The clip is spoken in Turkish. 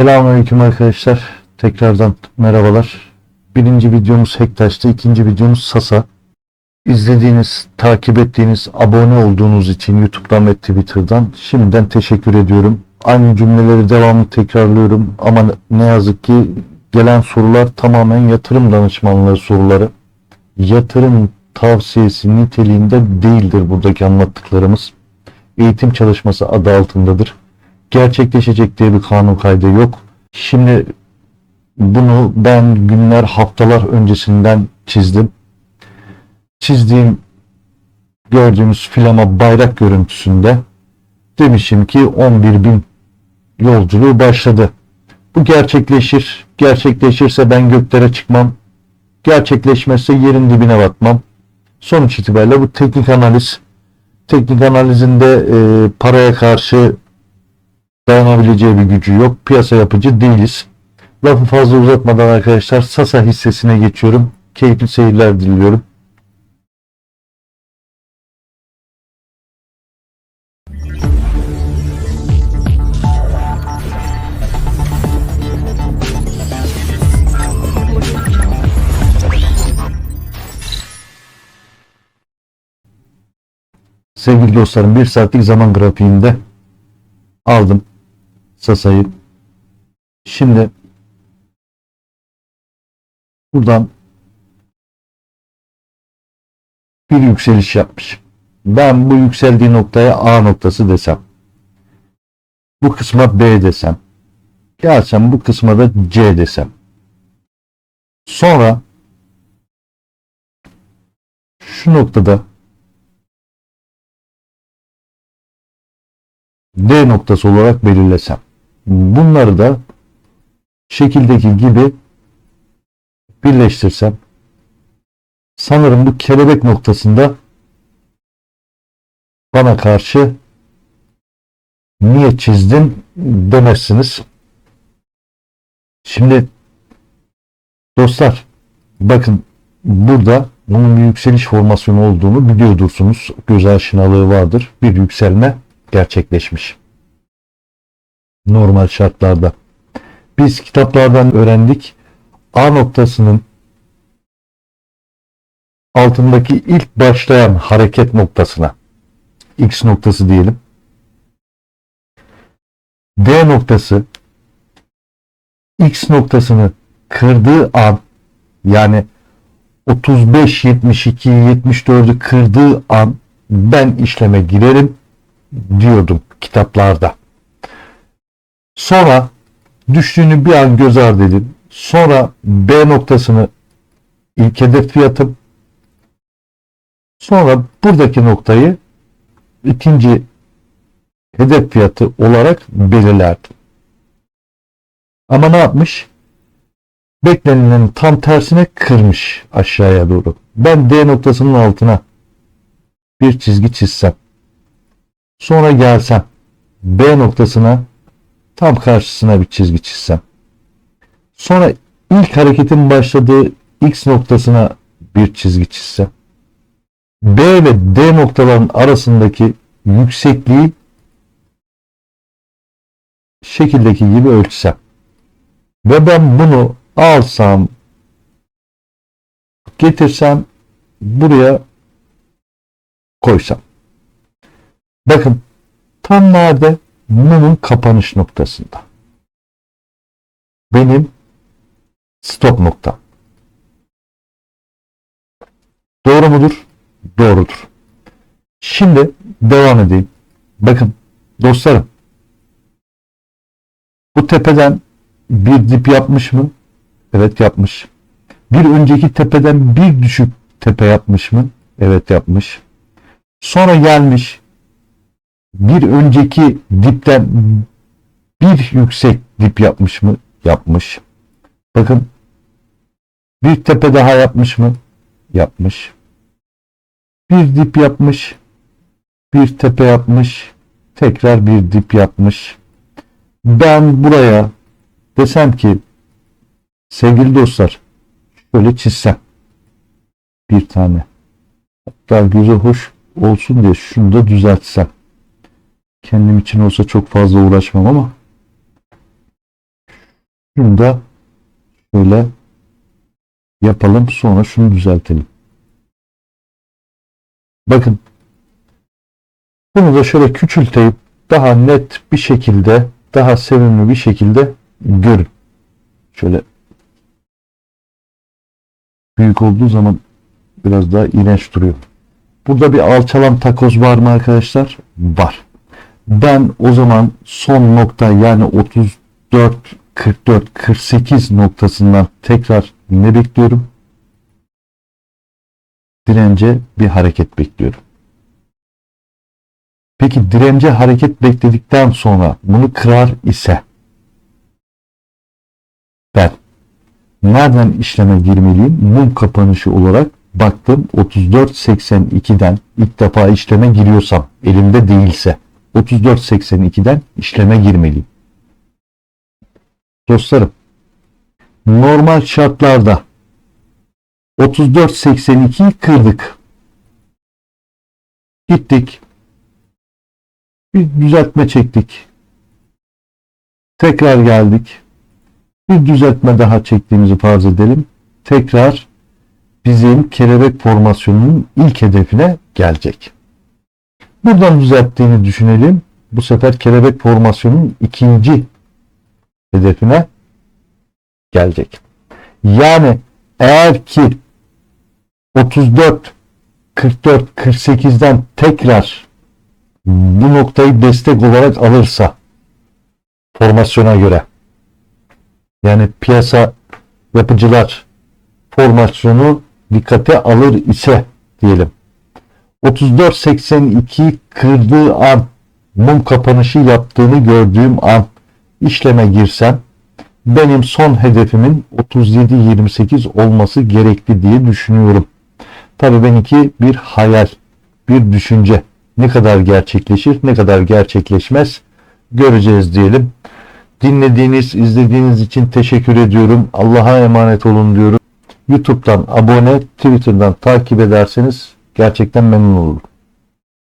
Selamünaleyküm arkadaşlar. Tekrardan merhabalar. Birinci videomuz Hektaş'ta, ikinci videomuz Sasa. İzlediğiniz, takip ettiğiniz, abone olduğunuz için YouTube'dan ve Twitter'dan şimdiden teşekkür ediyorum. Aynı cümleleri devamlı tekrarlıyorum ama ne yazık ki gelen sorular tamamen yatırım danışmanlığı soruları. Yatırım tavsiyesi niteliğinde değildir buradaki anlattıklarımız. Eğitim çalışması adı altındadır gerçekleşecek diye bir kanun kaydı yok. Şimdi bunu ben günler, haftalar öncesinden çizdim. Çizdiğim gördüğünüz flama bayrak görüntüsünde demişim ki 11 bin yolculuğu başladı. Bu gerçekleşir. Gerçekleşirse ben göklere çıkmam. Gerçekleşmezse yerin dibine batmam. Sonuç itibariyle bu teknik analiz. Teknik analizinde e, paraya karşı dayanabileceği bir gücü yok. Piyasa yapıcı değiliz. Lafı fazla uzatmadan arkadaşlar Sasa hissesine geçiyorum. Keyifli seyirler diliyorum. Sevgili dostlarım bir saatlik zaman grafiğinde aldım Sasa'yı. Şimdi buradan bir yükseliş yapmış. Ben bu yükseldiği noktaya A noktası desem. Bu kısma B desem. Gelsem bu kısma da C desem. Sonra şu noktada D noktası olarak belirlesem. Bunları da şekildeki gibi birleştirsem sanırım bu kelebek noktasında bana karşı niye çizdin demezsiniz. Şimdi dostlar bakın burada bunun bir yükseliş formasyonu olduğunu biliyordursunuz. Göz aşinalığı vardır. Bir yükselme gerçekleşmiş. Normal şartlarda. Biz kitaplardan öğrendik. A noktasının altındaki ilk başlayan hareket noktasına X noktası diyelim. D noktası X noktasını kırdığı an yani 35 72 74'ü kırdığı an ben işleme girerim diyordum kitaplarda. Sonra düştüğünü bir an göz ardı edin. Sonra B noktasını ilk hedef fiyatım. Sonra buradaki noktayı ikinci hedef fiyatı olarak belirlerdim. Ama ne yapmış? Beklenilenin tam tersine kırmış aşağıya doğru. Ben D noktasının altına bir çizgi çizsem Sonra gelsem B noktasına tam karşısına bir çizgi çizsem. Sonra ilk hareketin başladığı X noktasına bir çizgi çizsem. B ve D noktaların arasındaki yüksekliği şekildeki gibi ölçsem. Ve ben bunu alsam getirsem buraya koysam. Bakın tam nerede? Mumun kapanış noktasında. Benim stop noktam. Doğru mudur? Doğrudur. Şimdi devam edeyim. Bakın dostlarım. Bu tepeden bir dip yapmış mı? Evet yapmış. Bir önceki tepeden bir düşük tepe yapmış mı? Evet yapmış. Sonra gelmiş bir önceki dipten bir yüksek dip yapmış mı? Yapmış. Bakın bir tepe daha yapmış mı? Yapmış. Bir dip yapmış. Bir tepe yapmış. Tekrar bir dip yapmış. Ben buraya desem ki sevgili dostlar şöyle çizsem bir tane hatta göze hoş olsun diye şunu da düzeltsem kendim için olsa çok fazla uğraşmam ama Şunu da şöyle yapalım sonra şunu düzeltelim. Bakın bunu da şöyle küçülteyip daha net bir şekilde daha sevimli bir şekilde görün. Şöyle büyük olduğu zaman biraz daha iğrenç duruyor. Burada bir alçalan takoz var mı arkadaşlar? Var. Ben o zaman son nokta yani 34 44 48 noktasından tekrar ne bekliyorum? Dirence bir hareket bekliyorum. Peki dirence hareket bekledikten sonra bunu kırar ise ben nereden işleme girmeliyim? Mum kapanışı olarak baktım 34.82'den ilk defa işleme giriyorsam elimde değilse 34.82'den işleme girmeliyim. Dostlarım normal şartlarda 34.82'yi kırdık. Gittik. Bir düzeltme çektik. Tekrar geldik. Bir düzeltme daha çektiğimizi farz edelim. Tekrar bizim kelebek formasyonunun ilk hedefine gelecek. Buradan düzelttiğini düşünelim. Bu sefer kelebek formasyonunun ikinci hedefine gelecek. Yani eğer ki 34 44 48'den tekrar bu noktayı destek olarak alırsa formasyona göre yani piyasa yapıcılar formasyonu dikkate alır ise diyelim 34.82 kırdığı an mum kapanışı yaptığını gördüğüm an işleme girsem benim son hedefimin 37.28 olması gerekli diye düşünüyorum. Tabii benimki bir hayal, bir düşünce. Ne kadar gerçekleşir, ne kadar gerçekleşmez göreceğiz diyelim. Dinlediğiniz, izlediğiniz için teşekkür ediyorum. Allah'a emanet olun diyorum. YouTube'dan abone, Twitter'dan takip ederseniz gerçekten memnun olurum.